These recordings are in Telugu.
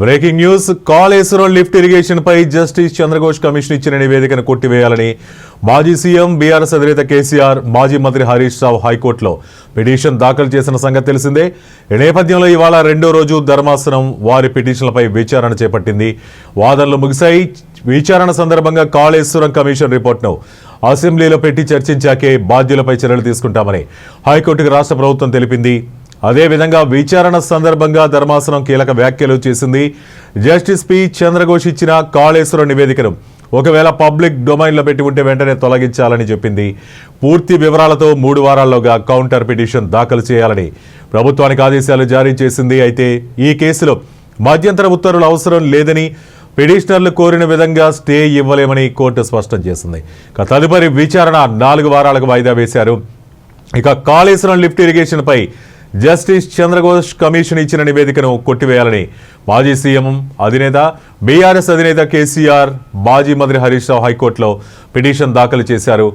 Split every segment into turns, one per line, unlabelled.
Breaking news. Kaleshwaram lift irrigation పై జస్టిస్ చంద్రఘోష్ కమిషన్ ఇచ్చిన నివేదికను కొట్టివేయాలని మాజీ సీఎం బీఆర్ఎస్ అధినేత కేసీఆర్ మాజీ మంత్రి హరీష్ రావు హైకోర్టులో పిటిషన్ దాఖలు చేసిన సంగతి తెలిసిందే. ఈ నేపథ్యంలో ఇవాళ రెండో రోజు ధర్మాసనం వారి పిటిషన్లపై విచారణ చేపట్టింది. వాదనలు ముగిశాయి. విచారణ సందర్భంగా కాళేశ్వరం కమిషన్ రిపోర్ట్ను అసెంబ్లీలో పెట్టి చర్చించాకే బాధ్యులపై చర్యలు తీసుకుంటామని హైకోర్టుకు రాష్ట్ర ప్రభుత్వం తెలిపింది. అదేవిధంగా విచారణ సందర్భంగా ధర్మాసనం కీలక వ్యాఖ్యలు చేసింది జస్టిస్ పి చంద్రఘోష్ ఇచ్చిన కాళేశ్వరం నివేదికను. ఒకవేళ పబ్లిక్ డొమైన్లో పెట్టి ఉంటే వెంటనే తొలగించాలని చెప్పింది. పూర్తి వివరాలతో మూడు వారాల్లోగా కౌంటర్ పిటిషన్ దాఖలు చేయాలని ప్రభుత్వానికి ఆదేశాలు జారీ చేసింది. అయితే ఈ కేసులో మధ్యంతర ఉత్తర్వులు అవసరం లేదని పిటిషనర్లు కోరిన విధంగా స్టే ఇవ్వలేమని కోర్టు స్పష్టం చేసింది. ఇక తదుపరి విచారణ నాలుగు వారాలకు వాయిదా వేశారు. ఇక కాళేశ్వరం లిఫ్ట్ ఇరిగేషన్పై జస్టిస్ చంద్రఘోష్ కమిషన్ ఇచ్చిన నివేదికను కొట్టివేయాలని మాజీ సీఎం అధినేత బీఆర్ఎస్ అధినేత కేసీఆర్ మాజీ మంత్రి హరీష్ రావు హైకోర్టులో పిటిషన్ దాఖలు చేశారు.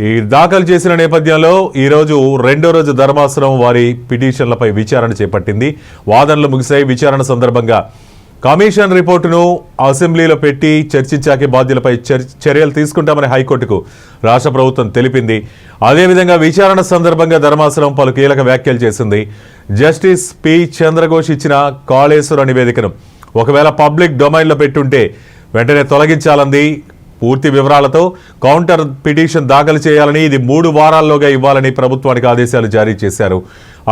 ఈ దాఖలు చేసిన నేపథ్యంలో ఈరోజు రెండో రోజు ధర్మాసనం వారి పిటిషన్లపై విచారణ చేపట్టింది. వాదనలు ముగిశాయి. విచారణ సందర్భంగా కమిషన్ రిపోర్టును అసెంబ్లీలో పెట్టి చర్చించాకే బాధ్యులపై చర్యలు తీసుకుంటామని హైకోర్టుకు రాష్ట్ర ప్రభుత్వం తెలిపింది. అదేవిధంగా విచారణ సందర్భంగా ధర్మాసనం పలు కీలక వ్యాఖ్యలు చేసింది. జస్టిస్ పి చంద్రఘోష్ ఇచ్చిన కాళేశ్వర నివేదికను ఒకవేళ పబ్లిక్ డొమైన్లో పెట్టుంటే వెంటనే తొలగించాలంది. పూర్తి వివరాలతో కౌంటర్ పిటిషన్ దాఖలు చేయాలని ఇది మూడు వారాల్లోగా ఇవ్వాలని ప్రభుత్వానికి ఆదేశాలు జారీ చేశారు.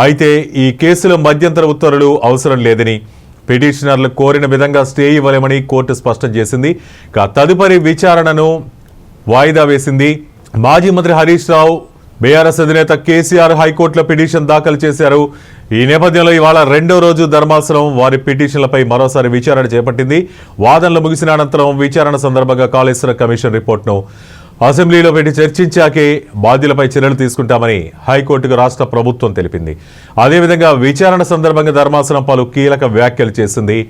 అయితే ఈ కేసులో మధ్యంతర ఉత్తర్వులు అవసరం లేదని పిటిషనర్లు కోరిన విధంగా స్టే ఇవ్వలేమని కోర్టు స్పష్టం చేసింది. ఇక తదుపరి విచారణను వాయిదా వేసింది. మాజీ మంత్రి హరీష్ రావు బీఆర్ఎస్ అధినేత కేసీఆర్ హైకోర్టులో పిటిషన్ దాఖలు చేశారు. ఈ నేపథ్యంలో ఇవాళ రెండో రోజు ధర్మాసనం వారి పిటిషన్లపై మరోసారి విచారణ చేపట్టింది. వాదనలు ముగిసిన అనంతరం విచారణ సందర్భంగా కాళేశ్వర కమిషన్ రిపోర్ట్ను అసెంబ్లీలో పెట్టి చర్చించాకే బాధ్యులపై చర్యలు తీసుకుంటామని హైకోర్టుకు రాష్ట్ర ప్రభుత్వం తెలిపింది. అదేవిధంగా విచారణ సందర్భంగా ధర్మాసనం పలు కీలక వ్యాఖ్యలు చేసింది.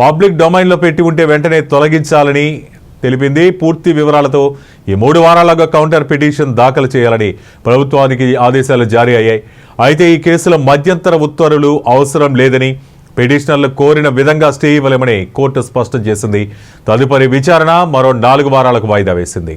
పబ్లిక్ డొమైన్లో పెట్టి ఉంటే వెంటనే తొలగించాలని తెలిపింది. పూర్తి వివరాలతో ఈ మూడు వారాలుగా కౌంటర్ పిటిషన్ దాఖలు చేయాలని ప్రభుత్వానికి ఆదేశాలు జారీ అయ్యాయి. అయితే ఈ కేసులో మధ్యంతర ఉత్తర్వులు అవసరం లేదని పిటిషనర్లు కోరిన విధంగా స్టే ఇవ్వలేమని కోర్టు స్పష్టం చేసింది. తదుపరి విచారణ మరో నాలుగు వారాలకు వాయిదా వేసింది.